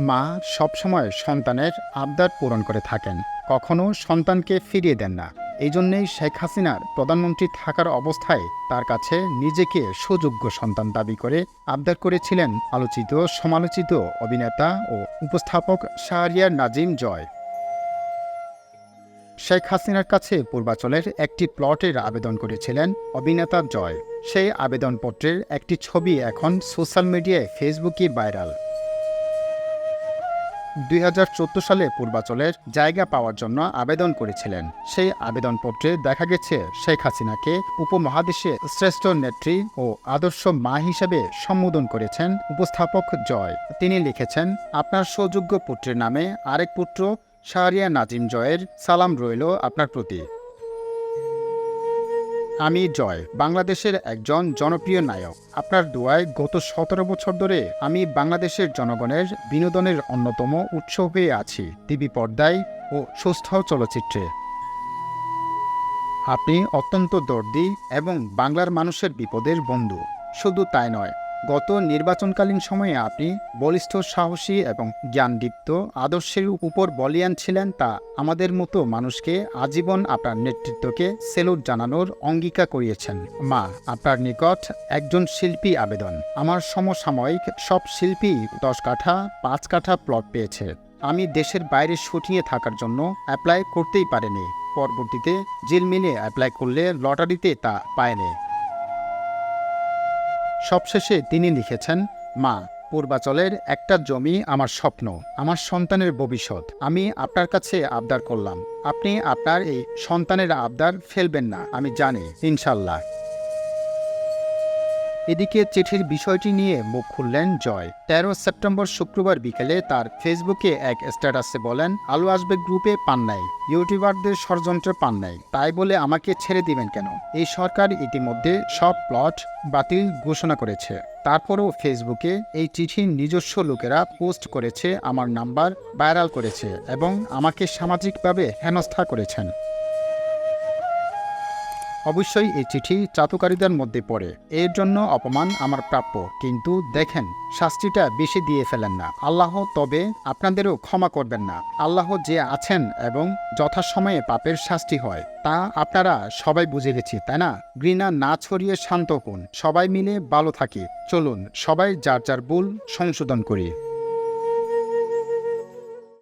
মা সবসময় সন্তানের আবদার পূরণ করে থাকেন। কখনো সন্তানকে ফিরিয়ে দেন না। এই জন্যেই শেখ হাসিনার প্রধানমন্ত্রী থাকার অবস্থায় তার কাছে নিজেকে সুযোগ্য সন্তান দাবি করে আবদার করেছিলেন আলোচিত, সমালোচিত অভিনেতা ও উপস্থাপক শাহরিয়ার নাজিম জয়। শেখ হাসিনার কাছে পূর্বাচলের একটি প্লটের আবেদন করেছিলেন অভিনেতা জয়। সেই আবেদনপত্রের একটি ছবি এখন সোশ্যাল মিডিয়ায় ফেসবুকে ভাইরাল। দুই হাজার চোদ্দ সালে পূর্বাচলের জায়গা পাওয়ার জন্য আবেদন করেছিলেন। সেই আবেদনপত্রে দেখা গেছে, শেখ হাসিনাকে উপমহাদেশে শ্রেষ্ঠ নেত্রী ও আদর্শ মা হিসেবে সম্বোধন করেছেন উপস্থাপক জয়। তিনি লিখেছেন, আপনার সৌযোগ্য পুত্রের নামে আরেক পুত্র, শাহরিয়া নাজিম জয়ের সালাম রইল আপনার প্রতি। আমি জয়, বাংলাদেশের একজন জনপ্রিয় নায়ক। আপনার দোয়ায় গত সতেরো বছর ধরে আমি বাংলাদেশের জনগণের বিনোদনের অন্যতম উৎস হয়ে আছি, টিভি পর্দায় ও সুস্থ চলচ্চিত্রে। আপনি অত্যন্ত দর্দি এবং বাংলার মানুষের বিপদের বন্ধু। শুধু তাই নয় গত নির্বাচনকালীন সময়ে আপনি বলিষ্ঠ সাহসী এবং জ্ঞানদীপ্ত আদর্শের উপর বলিয়ান ছিলেন তা আমাদের মতো মানুষকে আজীবন আপনার নেতৃত্বকে সেলুট জানানোর অঙ্গীকার করিয়েছেন। মা, আপনার নিকট একজন শিল্পী আবেদন। আমার সমসাময়িক সব শিল্পী দশ কাঠা, পাঁচ কাঠা প্লট পেয়েছে। আমি দেশের বাইরে শুটিংয়ে থাকার জন্য অ্যাপ্লাই করতেই পারিনি। পরবর্তীতে জিলমিলে অ্যাপ্লাই করলে লটারিতে তা পায়নি। সবশেষে তিনি লিখেছেন, মা, পূর্বাচলের একটা জমি আমার স্বপ্ন, আমার সন্তানের ভবিষ্যৎ। আমি আপনার কাছে আবদার করলাম। আপনি আপনার এই সন্তানের আবদার ফেলবেন না, আমি জানি, ইনশাল্লাহ। এদিকে চিঠির বিষয়টি নিয়ে মুখ খুললেন জয়। তেরো সেপ্টেম্বর শুক্রবার বিকেলে তার ফেসবুকে এক স্ট্যাটাসে বলেন, আলু আসবে গ্রুপে, পান নাই। ইউটিউবারদের ষড়যন্ত্রে পান নাই। তাই বলে আমাকে ছেড়ে দিবেন কেন? এই সরকার ইতিমধ্যে সব প্লট বাতিল ঘোষণা করেছে। তারপরও ফেসবুকে এই চিঠি নিজস্ব লোকেরা পোস্ট করেছে, আমার নাম্বার ভাইরাল করেছে এবং আমাকে সামাজিকভাবে হেনস্থা করেছেন। অবশ্যই এই চিঠি চাতুকারীদের মধ্যে পড়ে। এর জন্য অপমান আমার প্রাপ্য, কিন্তু দেখেন, শাস্তিটা বেশি দিয়ে ফেলেন না। আল্লাহ তবে আপনাদেরও ক্ষমা করবেন না। আল্লাহ যে আছেন এবং যথাসময়ে পাপের শাস্তি হয়, তা আপনারা সবাই বুঝে গেছি, তাই না? ঘৃণা না ছড়িয়ে শান্ত হন। সবাই মিলে ভালো থাকি। চলুন, সবাই যার যার ভুল সংশোধন করি।